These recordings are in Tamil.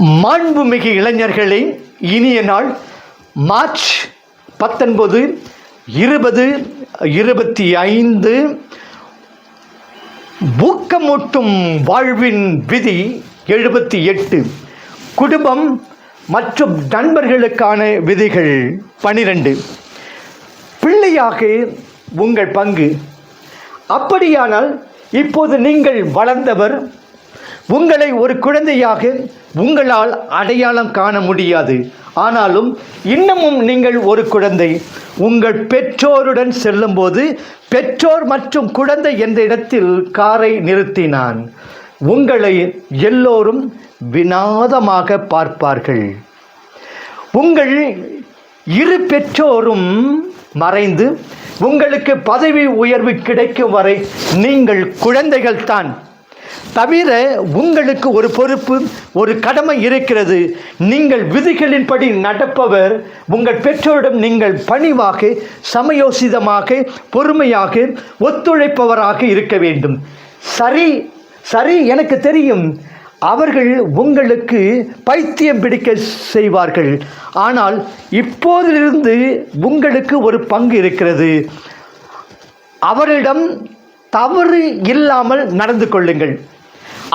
மாண்புமிகு இளைஞர்களே இனிய நாள் மார்ச் பத்தொன்பது இருபது இருபத்தி ஐந்து. ஊக்கமூட்டும் வாழ்வின் விதி எழுபத்தி எட்டு. குடும்பம் மற்றும் நண்பர்களுக்கான விதிகள் பனிரெண்டு. பிள்ளையாக உங்கள் பங்கு. அப்படியானால் இப்போது நீங்கள் வளர்ந்தவர் உங்களை ஒரு குழந்தையாக உங்களால் அடையாளம் காண முடியாது. ஆனாலும் இன்னமும் நீங்கள் ஒரு குழந்தை. உங்கள் பெற்றோருடன் செல்லும்போது பெற்றோர் மற்றும் குழந்தை என்ற இடத்தில் காரை நிறுத்தினான். உங்களை எல்லோரும் வினாதமாக பார்ப்பார்கள். உங்கள் இரு பெற்றோரும் மறைந்து உங்களுக்கு பதவி உயர்வு கிடைக்கும் வரை நீங்கள் குழந்தைகள்தான். தவிர உங்களுக்கு ஒரு பொறுப்பு ஒரு கடமை இருக்கிறது. நீங்கள் விதிகளின்படி நடப்பவர் உங்கள் பெற்றோரிடம் நீங்கள் பணிவாக சமயோசிதமாக பொறுமையாக ஒத்துழைப்பவராக இருக்க வேண்டும். சரி சரி எனக்கு தெரியும். அவர்கள் உங்களுக்கு பைத்தியம் பிடிக்க செய்வார்கள். ஆனால் இப்போதிலிருந்து உங்களுக்கு ஒரு பங்கு இருக்கிறது. அவரிடம் தவறு இல்லாமல் நடந்து கொள்ளுங்கள்.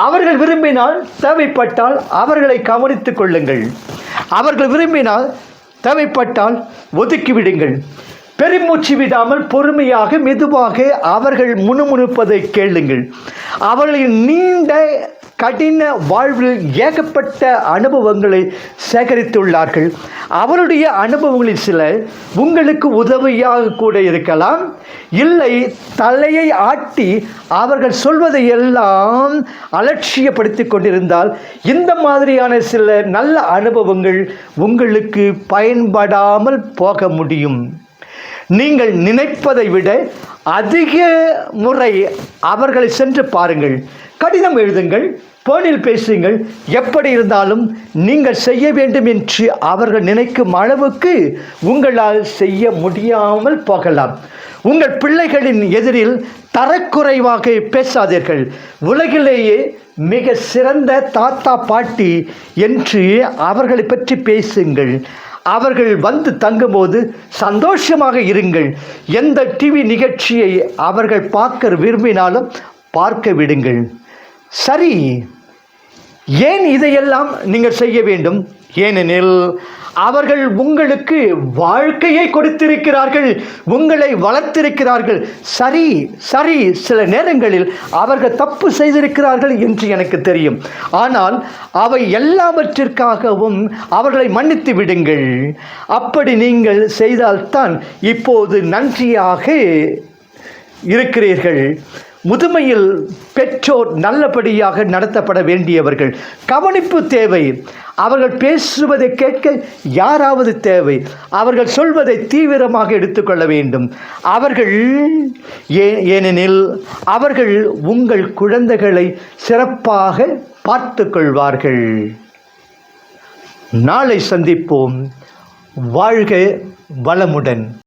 அவர்கள் விரும்பினால் தேவைப்பட்டால் அவர்களை கவனித்துக் கொள்ளுங்கள். அவர்கள் விரும்பினால் தேவைப்பட்டால் ஒதுக்கிவிடுங்கள் பெருமூச்சு விடாமல் பொறுமையாக மெதுவாக அவர்கள் முணுமுணுப்பதை கேளுங்கள். அவர்களின் நீண்ட கடின வாழ்வில் ஏகப்பட்ட அனுபவங்களை சேகரித்துள்ளார்கள். அவருடைய அனுபவங்களில் சில உங்களுக்கு உதவியாக கூட இருக்கலாம். இல்லை தலையை ஆட்டி அவர்கள் சொல்வதை எல்லாம் அலட்சியப்படுத்தி கொண்டிருந்தால் இந்த மாதிரியான சில நல்ல அனுபவங்கள் உங்களுக்கு பயன்படாமல் போக முடியும். நீங்கள் நினைப்பதை விட அதிக முறை அவர்களை சென்று பாருங்கள். கடிதம் எழுதுங்கள் போனில் பேசுங்கள். எப்படி இருந்தாலும் நீங்கள் செய்ய வேண்டும் என்று அவர்கள் நினைக்கும் அளவுக்கு உங்களால் செய்ய முடியாமல் போகலாம். உங்கள் பிள்ளைகளின் எதிரில் தரக்குறைவாக பேசாதீர்கள். உலகிலேயே மிக சிறந்த தாத்தா பாட்டி என்று அவர்களை பற்றி பேசுங்கள். அவர்கள் வந்து தங்கும்போது சந்தோஷமாக இருங்கள். எந்த டிவி நிகழ்ச்சியை அவர்கள் பார்க்க விரும்பினாலும் பார்க்க விடுங்கள். சரி ஏன் இதையெல்லாம் நீங்கள் செய்ய வேண்டும்? ஏனெனில் அவர்கள் உங்களுக்கு வாழ்க்கையை கொடுத்திருக்கிறார்கள் உங்களை வளர்த்திருக்கிறார்கள். சரி சரி சில நேரங்களில் அவர்கள் தப்பு செய்திருக்கிறார்கள் என்று எனக்கு தெரியும். ஆனால் அவை எல்லாவற்றிற்காகவும் அவர்களை மன்னித்து விடுங்கள். அப்படி நீங்கள் செய்தால்தான் இப்போது நன்றியாக இருக்கிறீர்கள். முதுமையில் பெற்றோர் நல்லபடியாக நடத்தப்பட வேண்டியவர்கள். கவனிப்பு தேவை. அவர்கள் பேசுவதை கேட்க யாராவது தேவை. அவர்கள் சொல்வதை தீவிரமாக எடுத்துக்கொள்ள வேண்டும். அவர்கள் ஏனெனில் அவர்கள் உங்கள் குழந்தைகளை சிறப்பாக பார்த்து கொள்வார்கள் நாளை சந்திப்போம். வாழ்க வளமுடன்.